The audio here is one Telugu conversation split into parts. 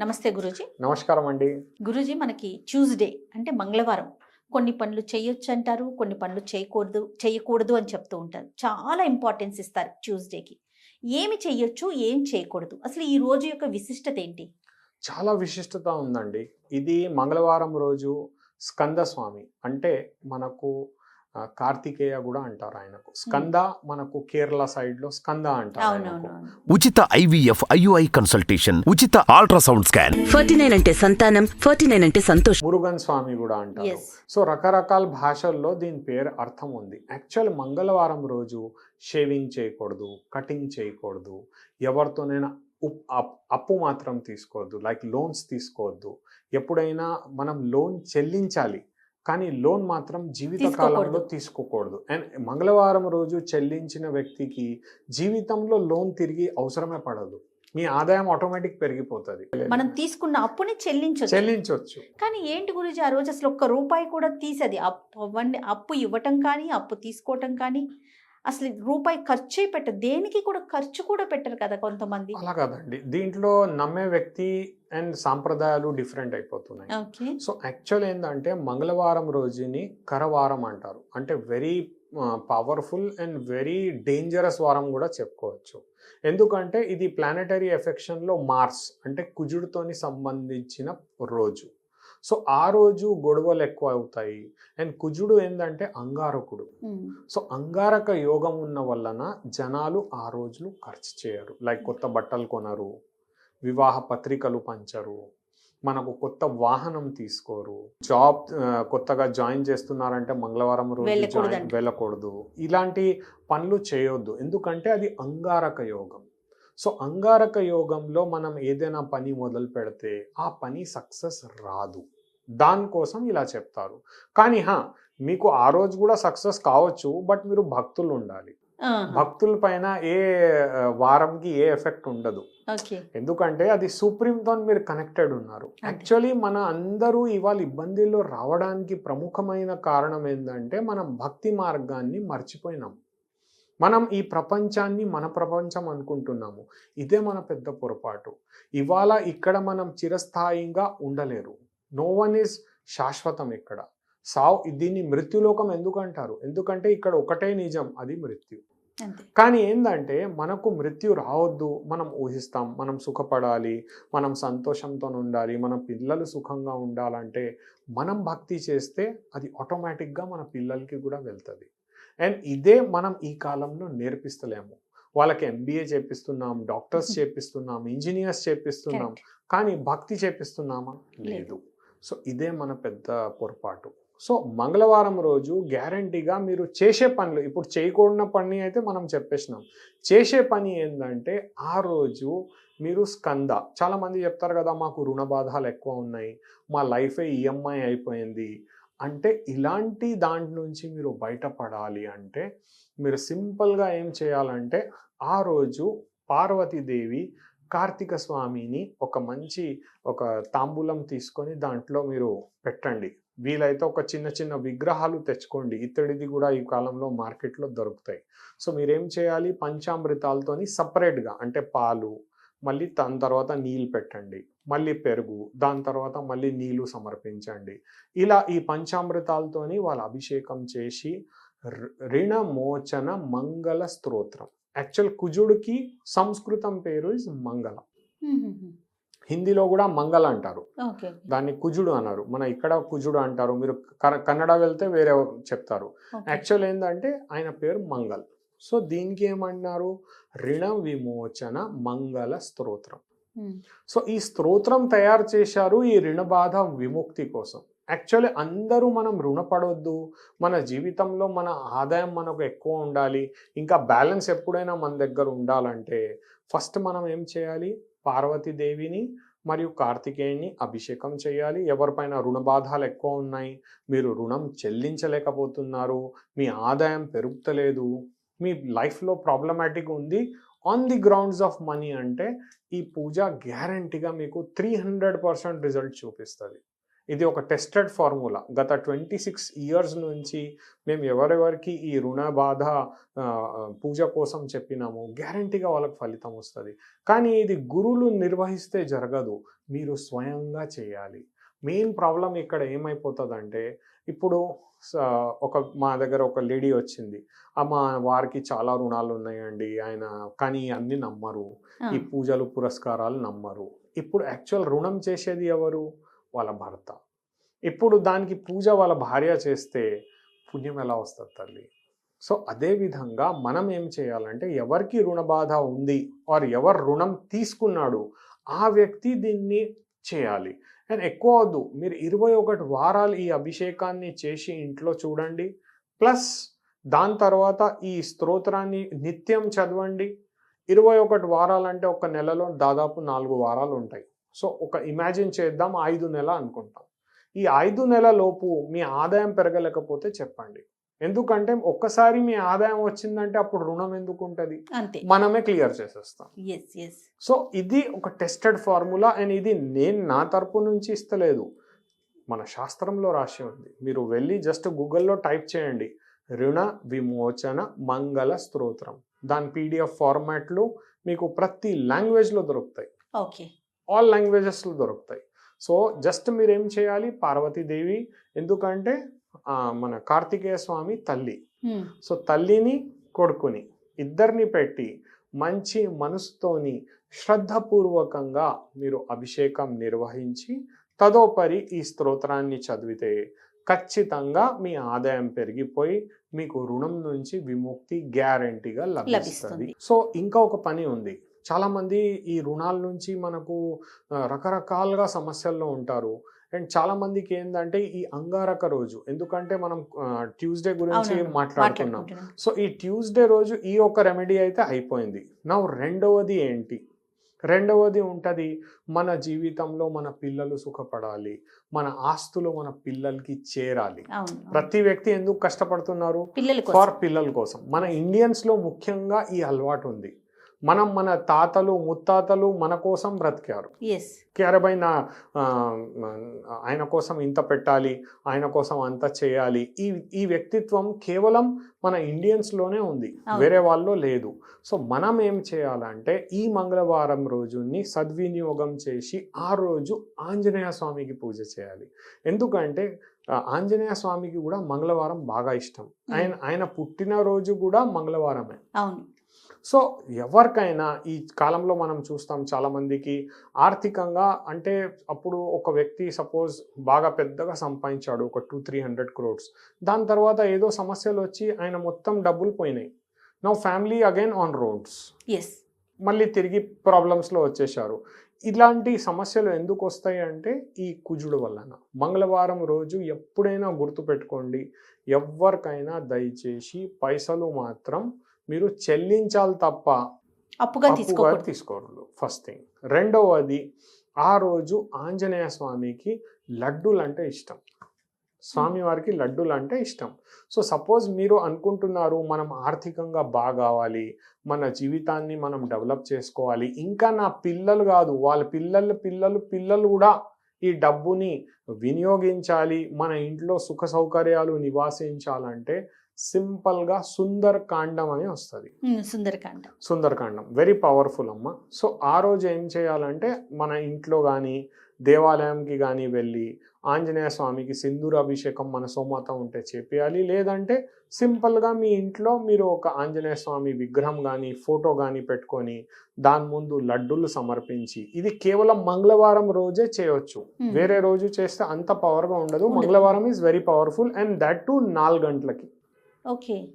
నమస్తే గురూజీ. నమస్కారం అండి. గురూజీ మనకి ట్యూస్డే అంటే మంగళవారం. కొన్ని పనులు చేయొచ్చు అంటారు కొన్ని పనులు చేయకూడదు చేయకూడదు అని చెప్తూ ఉంటారు. చాలా ఇంపార్టెన్స్ ఇస్తారు ట్యూస్డేకి. ఏమి చెయ్యొచ్చు ఏం చేయకూడదు? అసలు ఈ రోజు యొక్క విశిష్టత ఏంటి? చాలా విశిష్టత ఉందండి. ఇది మంగళవారం రోజు స్కంద స్వామి అంటే మనకు కార్తికేయ కూడా అంటారు ఆయనకు. స్కంద మనకు కేరళ సైడ్లో స్కంద అంటారు ఉచిత ఐవీఎఫ్ ఐయుఐ కన్సల్టేషన్ ఉచిత అల్ట్రాసౌండ్ స్కాన్. ఫార్టీ నైన్ అంటే సంతానం ఫార్టీ నైన్ అంటే సంతోషం. మురుగన్ స్వామి కూడా అంటారు. సో రకరకాల భాషల్లో దీని పేరు అర్థం ఉంది. యాక్చువల్ మంగళవారం రోజు షేవింగ్ చేయకూడదు కటింగ్ చేయకూడదు ఎవరితోనైనా ఉప్- అప్- అప్పు మాత్రం తీసుకోవద్దు లైక్ లోన్స్ తీసుకోవద్దు. ఎప్పుడైనా మనం లోన్ చెల్లించాలి కానీ లోన్ మాత్రం జీవితకాలంలో తీసుకోకూడదు. తీసుకోకూడదు. అండ్ మంగళవారం రోజు చెల్లించిన వ్యక్తికి జీవితంలో లోన్ తిరిగి అవసరమే పడదు. మీ ఆదాయం ఆటోమేటిక్ పెరిగిపోతుంది. మనం తీసుకున్న అప్పుని చెల్లించొచ్చు. చెల్లించవచ్చు కానీ ఏంటి గురూజీ ఆ రోజు అసలు ఒక్క రూపాయి కూడా తీసేది. అప్పు అప్పు ఇవ్వటం కానీ అప్పు తీసుకోవటం కానీ అసలు రూపాయి ఖర్చే పెట్టరు. దేనికి కూడా ఖర్చు కూడా పెట్టరు కదా కొంతమంది. అలా కాదండి. దీంట్లో నమ్మే వ్యక్తి అండ్ సాంప్రదాయాలు డిఫరెంట్ అయిపోతున్నాయి. సో యాక్చువల్ ఏంటంటే మంగళవారం రోజుని కరవారం అంటారు. అంటే very powerful and very dangerous వారం కూడా చెప్పుకోవచ్చు. ఎందుకంటే ఇది ప్లానెటరీ ఎఫెక్షన్లో మార్స్ అంటే కుజుడితోని సంబంధించిన రోజు. సో ఆ రోజు గొడవలు ఎక్కువ అవుతాయి అండ్ కుజుడు ఏంటంటే అంగారకుడు. సో అంగారక యోగం ఉన్న వలన జనాలు ఆ రోజులు ఖర్చు చేయరు. లైక్ కొత్త బట్టలు కొనరు వివాహ పత్రికలు పంచరు మనకు కొత్త వాహనం తీసుకోరు జాబ్ కొత్తగా జాయిన్ చేస్తున్నారంటే మంగళవారం రోజు జాయిన్. వెళ్ళకూడదు. ఇలాంటి పనులు చేయొద్దు. ఎందుకంటే అది అంగారక యోగం. సో అంగారక యోగంలో మనం ఏదైనా పని మొదలు పెడితే ఆ పని సక్సెస్ రాదు. దానికోసం ఇలా చెప్తారు. కానీ హా మీకు ఆ రోజు కూడా సక్సెస్ కావచ్చు బట్ మీరు భక్తులు ఉండాలి. భక్తుల పైన ఏ వారంకి ఏ ఎఫెక్ట్ ఉండదు. ఎందుకంటే అది సుప్రీంతో మీరు కనెక్టెడ్ ఉన్నారు. యాక్చువల్లీ మన అందరూ ఇవాళ ఇబ్బందుల్లో రావడానికి ప్రముఖమైన కారణం ఏంటంటే మనం భక్తి మార్గాన్ని మర్చిపోయినాం. మనం ఈ ప్రపంచాన్ని మన ప్రపంచం అనుకుంటున్నాము. ఇదే మన పెద్ద పొరపాటు. ఇవాళ ఇక్కడ మనం చిరస్థాయిగా ఉండలేరు. నో వన్ ఈజ్ శాశ్వతం ఇక్కడ. సావ్ దీన్ని మృత్యులోకం ఎందుకు అంటారు ఎందుకంటే ఇక్కడ ఒకటే నిజం అది మృత్యు. కానీ ఏంటంటే మనకు మృత్యు రావద్దు మనం ఊహిస్తాం మనం సుఖపడాలి మనం సంతోషంతో ఉండాలి మన పిల్లలు సుఖంగా ఉండాలంటే మనం భక్తి చేస్తే అది ఆటోమేటిక్గా మన పిల్లలకి కూడా వెళ్తుంది. అండ్ ఇదే మనం ఈ కాలంలో నేర్పిస్తలేము. వాళ్ళకి ఎంబీఏ చేపిస్తున్నాం డాక్టర్స్ చేపిస్తున్నాం ఇంజనీర్స్ చేపిస్తున్నాం. కానీ భక్తి చేపిస్తున్నామా? లేదు. సో ఇదే మన పెద్ద పొరపాటు. సో మంగళవారం రోజు గ్యారంటీగా మీరు చేసే పనులు ఇప్పుడు చేయకూడని పని అయితే మనం చెప్పేసినాం. చేసే పని ఏంటంటే ఆ రోజు మీరు స్కంద చాలా మంది చెప్తారు కదా మాకు రుణ బాధలు ఎక్కువ ఉన్నాయి మా లైఫే ఈఎంఐ అయిపోయింది అంటే ఇలాంటి దాంట్ నుంచి మీరు బయటపడాలి అంటే మీరు సింపుల్గా ఏం చేయాలంటే ఆ రోజు పార్వతీదేవి కార్తీక స్వామిని ఒక మంచి ఒక తాంబూలం తీసుకొని దాంట్లో మీరు పెట్టండి. వీలైతే ఒక చిన్న చిన్న విగ్రహాలు తెచ్చుకోండి. ఇత్తడిది కూడా ఈ కాలంలో మార్కెట్లో దొరుకుతాయి. సో మీరేం చేయాలి? పంచామృతాలతోని సపరేట్గా అంటే పాలు మళ్ళీ దాని తర్వాత నీళ్ళు పెట్టండి మళ్ళీ పెరుగు దాని తర్వాత మళ్ళీ నీళ్ళు సమర్పించండి. ఇలా ఈ పంచామృతాలతోని వాళ్ళ అభిషేకం చేసి ర- ऋण మోచన మంగళ స్తోత్రం. యాక్చువల్ కుజుడికి సంస్కృతం పేరు ఇస్ మంగళ. హిందీలో కూడా మంగళ అంటారు. దాన్ని కుజుడు అన్నారు. మన ఇక్కడ కుజుడు అంటారు. మీరు కన్నడ వెళ్తే వేరే చెప్తారు. యాక్చువల్ ఏంటంటే ఆయన పేరు మంగళ్. సో దీనికి ఏమన్నారు ऋణ విమోచన మంగళ స్తోత్రం. సో ఈ స్తోత్రం తయారు చేశారు ఈ రుణ బాధ విముక్తి కోసం. యాక్చువల్లీ అందరూ మనం రుణపడొద్దు. మన జీవితంలో మన ఆదాయం మనకు ఎక్కువ ఉండాలి. ఇంకా బ్యాలెన్స్ ఎప్పుడైనా మన దగ్గర ఉండాలంటే ఫస్ట్ మనం ఏం చేయాలి? పార్వతీదేవిని మరియు కార్తికేయుని అభిషేకం చేయాలి. ఎవరిపైన రుణ బాధాలు ఎక్కువ ఉన్నాయి? మీరు రుణం చెల్లించలేకపోతున్నారు. మీ ఆదాయం పెరుగుతలేదు. మీ లైఫ్లో ప్రాబ్లమాటిక్ ఉంది. On the grounds of money అంటే ఈ పూజ గ్యారంటీగా మీకు త్రీ హండ్రెడ్ పర్సెంట్ రిజల్ట్ చూపిస్తుంది. ఇది ఒక టెస్టెడ్ ఫార్ములా గత ట్వంటీ సిక్స్ ఇయర్స్ నుంచి మేము ఎవరెవరికి ఈ రుణ బాధ పూజ కోసం చెప్పినాము గ్యారంటీగా వాళ్ళకి ఫలితం వస్తుంది. కానీ ఇది గురువులు నిర్వహిస్తే జరగదు. మీరు స్వయంగా చేయాలి. మెయిన్ ప్రాబ్లం ఇక్కడ ఏమైపోతుందంటే ఇప్పుడు ఒక మా దగ్గర ఒక లేడీ వచ్చింది. అమ్మ వారికి చాలా రుణాలు ఉన్నాయండి. ఆయన కానీ అన్ని నమ్మరు. ఈ పూజలు పురస్కారాలు నమ్మరు. ఇప్పుడు యాక్చువల్ రుణం చేసేది ఎవరు? వాళ్ళ భర్త. ఇప్పుడు దానికి పూజ వాళ్ళ భార్య చేస్తే పుణ్యం ఎలా వస్తుంది తల్లి? సో అదే విధంగా మనం ఏం చేయాలంటే ఎవరికి రుణ బాధ ఉంది ఆర్ ఎవరు రుణం తీసుకున్నాడు ఆ వ్యక్తి దీన్ని చేయాలి. అండ్ ఎక్కువ వద్దు. మీరు ఇరవై ఒకటి వారాలు ఈ అభిషేకాన్ని చేసి ఇంట్లో చూడండి. ప్లస్ దాని తర్వాత ఈ స్తోత్రాన్ని నిత్యం చదవండి. ఇరవై ఒకటి వారాలు అంటే ఒక నెలలో దాదాపు నాలుగు వారాలు ఉంటాయి. సో ఒక ఇమాజిన్ చేద్దాం ఐదు నెల అనుకుంటాం. ఈ ఐదు నెలలోపు మీ ఆదాయం పెరగలేకపోతే చెప్పండి. ఎందుకంటే ఒక్కసారి మీ ఆదాయం వచ్చిందంటే అప్పుడు రుణం ఎందుకు ఉంటుంది మనమే క్లియర్ చేసేస్తాం. సో ఇది ఒక టెస్టెడ్ ఫార్ములా అండ్ ఇది నేను నా తరపు నుంచి ఇస్తలేదు. మన శాస్త్రంలో రాసి ఉంది. మీరు వెళ్ళి జస్ట్ గూగుల్లో టైప్ చేయండి. రుణ విమోచన మంగళ స్తోత్రం. దాని పీడిఎఫ్ ఫార్మాట్లు మీకు ప్రతి లాంగ్వేజ్లో దొరుకుతాయి. ఓకే. ఆల్ లాంగ్వేజెస్లో దొరుకుతాయి. సో జస్ట్ మీరు ఏం చేయాలి? పార్వతీదేవి ఎందుకంటే మన కార్తికేయ స్వామి తల్లి. సో తల్లిని కొడుకుని ఇద్దరిని పెట్టి మంచి మనసుతోని శ్రద్ధపూర్వకంగా మీరు అభిషేకం నిర్వహించి తదోపరి ఈ స్తోత్రాన్ని చదివితే ఖచ్చితంగా మీ ఆదాయం పెరిగిపోయి మీకు రుణం నుంచి విముక్తి గ్యారంటీగా లభిస్తుంది. సో ఇంకా ఒక పని ఉంది. చాలా మంది ఈ రుణాల నుంచి మనకు రకరకాలుగా సమస్యల్లో ఉంటారు. అండ్ చాలా మందికి ఏంటంటే ఈ అంగారక రోజు ఎందుకంటే మనం ట్యూస్డే గురించి మాట్లాడుకున్నాం. సో ఈ ట్యూస్డే రోజు ఈ ఒక రెమెడీ అయితే అయిపోయింది. నా రెండవది ఏంటి? రెండవది ఉంటుంది మన జీవితంలో మన పిల్లలు సుఖపడాలి మన ఆస్తులు మన పిల్లలకి చేరాలి. ప్రతి వ్యక్తి ఎందుకు కష్టపడుతున్నారు? ఫార్ పిల్లల కోసం. మన ఇండియన్స్లో ముఖ్యంగా ఈ అలవాటు ఉంది. మనం మన తాతలు ముత్తాతలు మన కోసం బ్రతికారు. ఎస్ కేరబై నా ఆ, ఆయన కోసం ఇంత పెట్టాలి ఆయన కోసం అంత చేయాలి. ఈ ఈ వ్యక్తిత్వం కేవలం మన ఇండియన్స్లోనే ఉంది. వేరే వాళ్ళు లేదు. సో మనం ఏం చేయాలంటే ఈ మంగళవారం రోజుని సద్వినియోగం చేసి ఆ రోజు ఆంజనేయ స్వామికి పూజ చేయాలి. ఎందుకంటే ఆంజనేయ స్వామికి కూడా మంగళవారం బాగా ఇష్టం. ఆయన ఆయన పుట్టినరోజు కూడా మంగళవారమే. అవును. సో ఎవరికైనా ఈ కాలంలో మనం చూస్తాం చాలా మందికి ఆర్థికంగా అంటే అప్పుడు ఒక వ్యక్తి సపోజ్ బాగా పెద్దగా సంపాదించాడు ఒక టూ త్రీ హండ్రెడ్ క్రోడ్స్ దాని తర్వాత ఏదో సమస్యలు వచ్చి ఆయన మొత్తం డబ్బులు పోయినాయి. నా ఫ్యామిలీ అగైన్ ఆన్ రోడ్స్ ఎస్ మళ్ళీ తిరిగి ప్రాబ్లమ్స్లో వచ్చేసారు ఇలాంటి సమస్యలు ఎందుకు వస్తాయి అంటే ఈ కుజుడు వలన. మంగళవారం రోజు ఎప్పుడైనా గుర్తుపెట్టుకోండి ఎవరికైనా దయచేసి పైసలు మాత్రం మీరు చెల్లించాలి తప్ప అప్పుగా తీసుకోకూడదు. తీసుకోకూడదు. First thing. రెండవది ఆ రోజు ఆంజనేయ స్వామికి లడ్డూలు అంటే ఇష్టం. స్వామి వారికి లడ్డూలు అంటే ఇష్టం. సో సపోజ్ మీరు అనుకుంటున్నారు మనం ఆర్థికంగా బాగా కావాలి మన జీవితాన్ని మనం డెవలప్ చేసుకోవాలి. ఇంకా నా పిల్లలు కాదు వాళ్ళ పిల్లల పిల్లలు పిల్లలు కూడా ఈ డబ్బుని వినియోగించాలి మన ఇంట్లో సుఖ సౌకర్యాలు నివాసించాలంటే సింపుల్గా సుందర్ కాండం అని వస్తుంది. సుందరకాండ. సుందరకాండం. వెరీ పవర్ఫుల్ అమ్మ. సో ఆ రోజు ఏం చేయాలంటే మన ఇంట్లో కానీ దేవాలయంకి కానీ వెళ్ళి ఆంజనేయ స్వామికి సింధూర అభిషేకం మన సోమాత ఉంటే చేపియాలి. లేదంటే సింపుల్గా మీ ఇంట్లో మీరు ఒక ఆంజనేయ స్వామి విగ్రహం కానీ ఫోటో కానీ పెట్టుకొని దాని ముందు లడ్డూలు సమర్పించి ఇది కేవలం మంగళవారం రోజే చేయొచ్చు. వేరే రోజు చేస్తే అంత పవర్గా ఉండదు. మంగళవారం is very powerful and that too నాలుగు గంటలకి. ఓకే.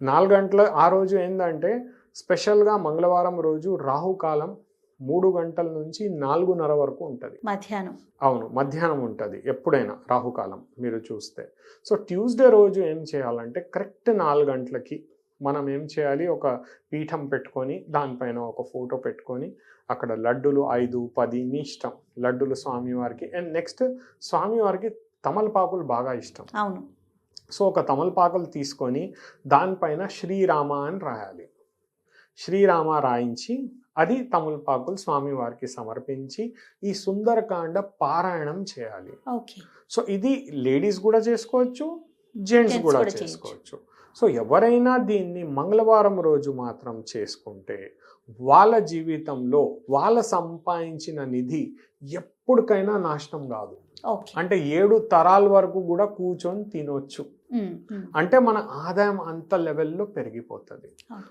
నాలుగు గంటల ఆ రోజు ఏంటంటే స్పెషల్గా మంగళవారం రోజు రాహుకాలం మూడు గంటల నుంచి నాలుగున్నర వరకు ఉంటుంది. మధ్యాహ్నం. అవును మధ్యాహ్నం ఉంటుంది ఎప్పుడైనా రాహుకాలం మీరు చూస్తే. సో ట్యూస్డే రోజు ఏం చేయాలంటే కరెక్ట్ నాలుగు గంటలకి మనం ఏం చేయాలి ఒక పీఠం పెట్టుకొని దానిపైన ఒక ఫోటో పెట్టుకొని అక్కడ లడ్డులు ఐదు పది మీ ఇష్టం. లడ్డులు స్వామివారికి అండ్ నెక్స్ట్ స్వామివారికి తమలపాకులు బాగా ఇష్టం. అవును. సో ఒక తమలపాకులు తీసుకొని దానిపైన శ్రీరామ అని రాయాలి. శ్రీరామ రాయించి అది తమలపాకులు స్వామివారికి సమర్పించి ఈ సుందరకాండ పారాయణం చేయాలి. ఓకే. సో ఇది లేడీస్ కూడా చేసుకోవచ్చు జెంట్స్ కూడా. చేసుకోవచ్చు. సో ఎవరైనా దీన్ని మంగళవారం రోజు మాత్రం చేసుకుంటే వాళ్ళ జీవితంలో వాళ్ళ సంపాదించిన నిధి ఎప్పటికైనా నాశనం కాదు. అంటే ఏడు తరాల వరకు కూడా కూర్చొని తినొచ్చు. అంటే మన ఆదాయం అంత లెవెల్లో పెరిగిపోతుంది.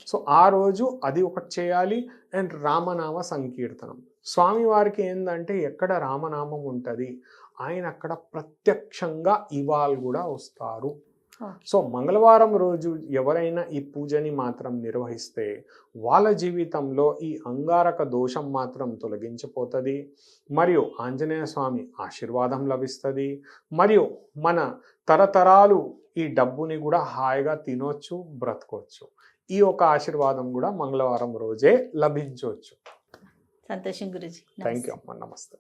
సో ఆ రోజు అది ఒకటి చేయాలి అండ్ రామనామ సంకీర్తనం. స్వామివారికి ఏంటంటే ఎక్కడ రామనామం ఉంటుంది ఆయన అక్కడ ప్రత్యక్షంగా ఇవాళ కూడా వస్తారు. సో మంగళవారం రోజు ఎవరైనా ఈ పూజని మాత్రం నిర్వహిస్తే వాళ్ళ జీవితంలో ఈ అంగారక దోషం మాత్రం తొలగించిపోతుంది. మరియు ఆంజనేయ స్వామి ఆశీర్వాదం లభిస్తుంది. మరియు మన తరతరాలు ఈ డబ్బుని కూడా హాయిగా తినొచ్చు బ్రతకొచ్చు. ఈ ఒక ఆశీర్వాదం కూడా మంగళవారం రోజే లభించవచ్చు సంతోషం గురుజీ. థ్యాంక్ యూ అమ్మ. నమస్తే.